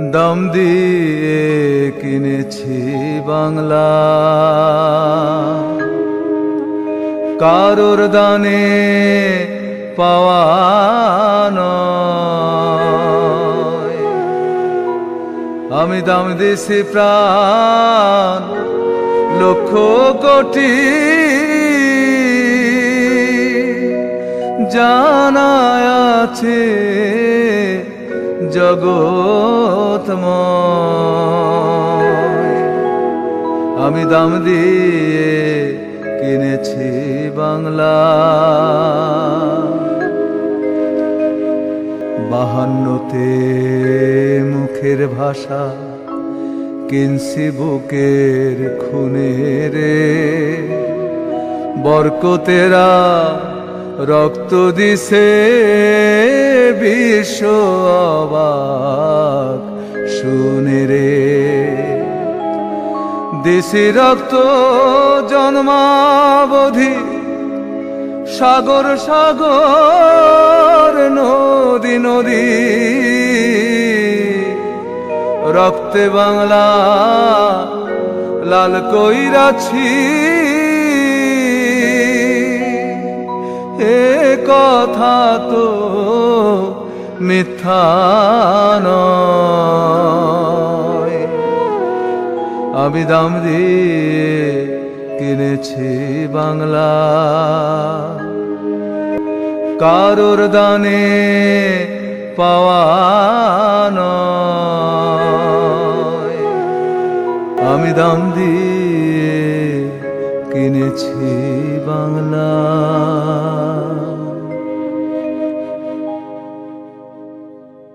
দাম দিয়ে কিনেছি বাংলা। কারোর দানে পাওয়ানো আমি দাম দিছি প্রাণ লক্ষ কোটি। জানায় আছে জগৎময় আমি দাম দিয়ে কিনেছি বাংলা। বাহান্নতে মুখের ভাষা কিনছি বুকের খুনে রে। বরকতেরা রক্ত দিছে। বিশ্ব শুনে রে। দেশে রক্ত জন্মাবধি। সাগর সাগর, নদী নদী। রক্তে বাংলা, লাল কইরাছি এ কথা তো মিথ্যা আমি দাম দিয়ে কিনেছি বাংলা। কারোর দানে পাওয়া নয়। আমি দাম দিয়ে কিনেছি বাংলা।